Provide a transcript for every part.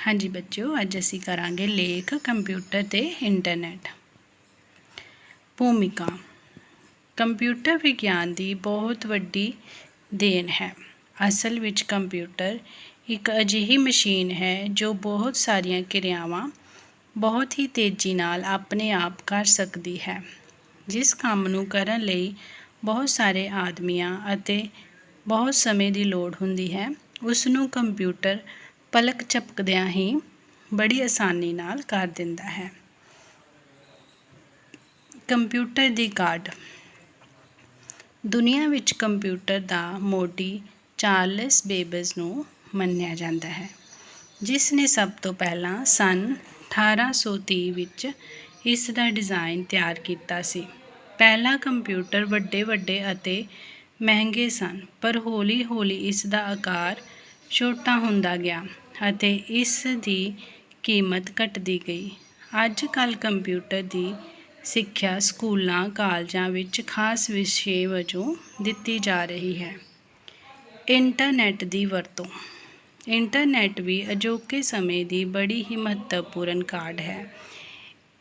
ਹਾਂਜੀ ਬੱਚਿਓ, ਅੱਜ ਅਸੀਂ ਕਰਾਂਗੇ ਲੇਖ, ਕੰਪਿਊਟਰ ਤੇ ਇੰਟਰਨੈਟ। ਭੂਮਿਕਾ। ਕੰਪਿਊਟਰ ਵਿਗਿਆਨ ਦੀ ਬਹੁਤ ਵੱਡੀ ਦੇਣ ਹੈ। ਅਸਲ ਵਿੱਚ ਕੰਪਿਊਟਰ ਇੱਕ ਅਜਿਹੀ ਮਸ਼ੀਨ ਹੈ ਜੋ ਬਹੁਤ ਸਾਰੀਆਂ ਕਿਰਿਆਵਾਂ ਬਹੁਤ ਹੀ ਤੇਜ਼ੀ ਨਾਲ ਆਪਣੇ ਆਪ ਕਰ ਸਕਦੀ ਹੈ, ਜਿਸ ਕੰਮ ਨੂੰ ਕਰਨ ਲਈ ਬਹੁਤ ਸਾਰੇ ਆਦਮੀਆਂ ਅਤੇ ਬਹੁਤ ਸਮੇਂ ਦੀ ਲੋੜ ਹੁੰਦੀ ਹੈ। ਉਸ ਨੂੰ ਕੰਪਿਊਟਰ ਪਲਕ ਝਪਕਦਿਆਂ ਹੀ ਬੜੀ ਆਸਾਨੀ ਨਾਲ ਕਰ ਦਿੰਦਾ ਹੈ। ਕੰਪਿਊਟਰ ਦੀ ਕਾਢ। ਦੁਨੀਆ ਵਿੱਚ ਕੰਪਿਊਟਰ ਦਾ ਮੋਢੀ ਚਾਰਲਸ ਬੇਬਜ਼ ਨੂੰ ਮੰਨਿਆ ਜਾਂਦਾ ਹੈ, ਜਿਸ ਨੇ ਸਭ ਤੋਂ ਪਹਿਲਾਂ ਸਨ 1830 ਵਿੱਚ ਇਸ ਦਾ ਡਿਜ਼ਾਈਨ ਤਿਆਰ ਕੀਤਾ ਸੀ। ਪਹਿਲਾ ਕੰਪਿਊਟਰ ਵੱਡੇ ਵੱਡੇ ਅਤੇ ਮਹਿੰਗੇ ਸਨ, ਪਰ ਹੌਲੀ-ਹੌਲੀ ਇਸ ਦਾ ਆਕਾਰ ਛੋਟਾ ਹੁੰਦਾ ਗਿਆ ਅਤੇ ਇਸ ਦੀ ਕੀਮਤ ਘਟਦੀ ਗਈ। ਅੱਜ ਕੱਲ੍ਹ ਕੰਪਿਊਟਰ ਦੀ ਸਿੱਖਿਆ ਸਕੂਲਾਂ, ਕਾਲਜਾਂ ਵਿੱਚ ਖਾਸ ਵਿਸ਼ੇ ਵਜੋਂ ਦਿੱਤੀ ਜਾ ਰਹੀ ਹੈ। ਇੰਟਰਨੈਟ ਦੀ ਵਰਤੋਂ। ਇੰਟਰਨੈਟ ਵੀ ਅਜੋਕੇ ਸਮੇਂ ਦੀ ਬੜੀ ਹੀ ਮਹੱਤਵਪੂਰਨ ਕਾਢ ਹੈ।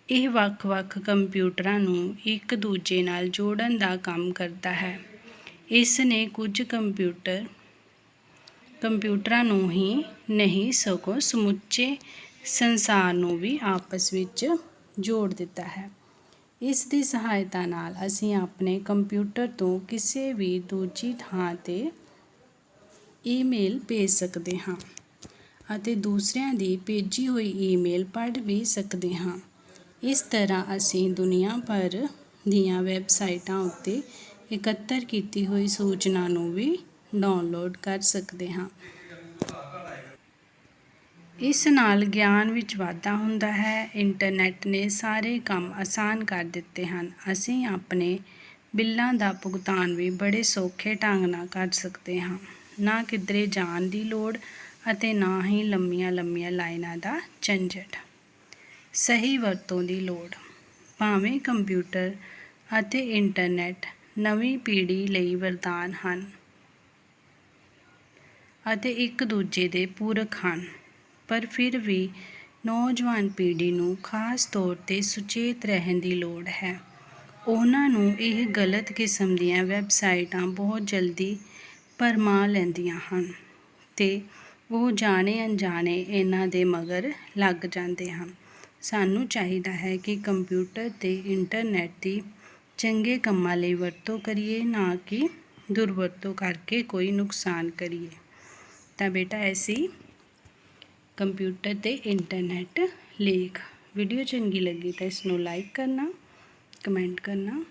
ਇਹ ਵੱਖ-ਵੱਖ ਕੰਪਿਊਟਰਾਂ ਨੂੰ ਇੱਕ ਦੂਜੇ ਨਾਲ ਜੋੜਨ ਦਾ ਕੰਮ ਕਰਦਾ ਹੈ। ਇਸ ਨੇ ਕੁਝ ਕੰਪਿਊਟਰ ਕੰਪਿਊਟਰਾਂ ਨੂੰ ਹੀ ਨਹੀਂ, ਸਗੋਂ ਸਮੁੱਚੇ ਸੰਸਾਰ ਨੂੰ ਵੀ ਆਪਸ ਵਿੱਚ ਜੋੜ ਦਿੱਤਾ ਹੈ। ਇਸ ਦੀ ਸਹਾਇਤਾ ਨਾਲ ਅਸੀਂ ਆਪਣੇ ਕੰਪਿਊਟਰ ਤੋਂ ਕਿਸੇ ਵੀ ਦੂਜੀ ਥਾਂ 'ਤੇ ਈਮੇਲ ਭੇਜ ਸਕਦੇ ਹਾਂ ਅਤੇ ਦੂਸਰਿਆਂ ਦੀ ਭੇਜੀ ਹੋਈ ਈਮੇਲ ਪੜ੍ਹ ਵੀ ਸਕਦੇ ਹਾਂ। ਇਸ ਤਰ੍ਹਾਂ ਅਸੀਂ ਦੁਨੀਆ ਭਰ ਦੀਆਂ ਵੈਬਸਾਈਟਾਂ ਉੱਤੇ ਇਕੱਤਰ ਕੀਤੀ ਹੋਈ ਸੂਚਨਾ ਨੂੰ ਵੀ ਡਾਊਨਲੋਡ ਕਰ ਸਕਦੇ ਹਾਂ। ਇਸ ਨਾਲ ਗਿਆਨ ਵਿੱਚ ਵਾਧਾ ਹੁੰਦਾ ਹੈ। ਇੰਟਰਨੈਟ ਨੇ ਸਾਰੇ ਕੰਮ ਆਸਾਨ ਕਰ ਦਿੱਤੇ ਹਨ। ਅਸੀਂ ਆਪਣੇ ਬਿੱਲਾਂ ਦਾ ਭੁਗਤਾਨ ਵੀ ਬੜੇ ਸੌਖੇ ਢੰਗ ਨਾਲ ਕਰ ਸਕਦੇ ਹਾਂ। ਨਾ ਕਿਧਰੇ ਜਾਣ ਦੀ ਲੋੜ ਅਤੇ ਨਾ ਹੀ ਲੰਮੀਆਂ ਲੰਮੀਆਂ ਲਾਈਨਾਂ ਦਾ ਝੰਜਟ। ਸਹੀ ਵਰਤੋਂ ਦੀ ਲੋੜ। ਭਾਵੇਂ ਕੰਪਿਊਟਰ ਅਤੇ ਇੰਟਰਨੈਟ ਨਵੀਂ ਪੀੜ੍ਹੀ ਲਈ ਵਰਦਾਨ ਹਨ। ਅਤੇ ਇੱਕ ਦੂਜੇ ਦੇ ਪੂਰਕ ਹਨ। ਪਰ ਫਿਰ ਵੀ ਨੌਜਵਾਨ ਪੀੜ੍ਹੀ ਨੂੰ ਖਾਸ ਤੌਰ 'ਤੇ ਸੁਚੇਤ ਰਹਿਣ ਦੀ ਲੋੜ ਹੈ। ਉਹਨਾਂ ਨੂੰ ਇਹ ਗਲਤ ਕਿਸਮ ਦੀਆਂ ਵੈਬਸਾਈਟਾਂ ਬਹੁਤ ਜਲਦੀ ਭਰਮਾ ਲੈਂਦੀਆਂ ਹਨ ਤੇ ਉਹ ਜਾਣੇ ਅਣਜਾਣੇ ਇਹਨਾਂ ਦੇ ਮਗਰ ਲੱਗ ਜਾਂਦੇ ਹਨ। ਸਾਨੂੰ ਚਾਹੀਦਾ ਹੈ ਕਿ ਕੰਪਿਊਟਰ ਤੇ ਇੰਟਰਨੈਟ ਦੀ ਚੰਗੇ ਕੰਮਾਂ ਲਈ ਵਰਤੋਂ ਕਰੀਏ, ਨਾ ਕਿ ਦੁਰਵਰਤੋਂ ਕਰਕੇ ਕੋਈ ਨੁਕਸਾਨ ਕਰੀਏ। ਤਾਂ ਬੇਟਾ ਐਸੀ ਕੰਪਿਊਟਰ ਤੇ ਇੰਟਰਨੈਟ ਲੇਖ। ਵੀਡੀਓ ਚੰਗੀ ਲੱਗੀ ਤਾਂ ਇਸ ਨੂੰ ਲਾਈਕ ਕਰਨਾ ਕਮੈਂਟ ਕਰਨਾ।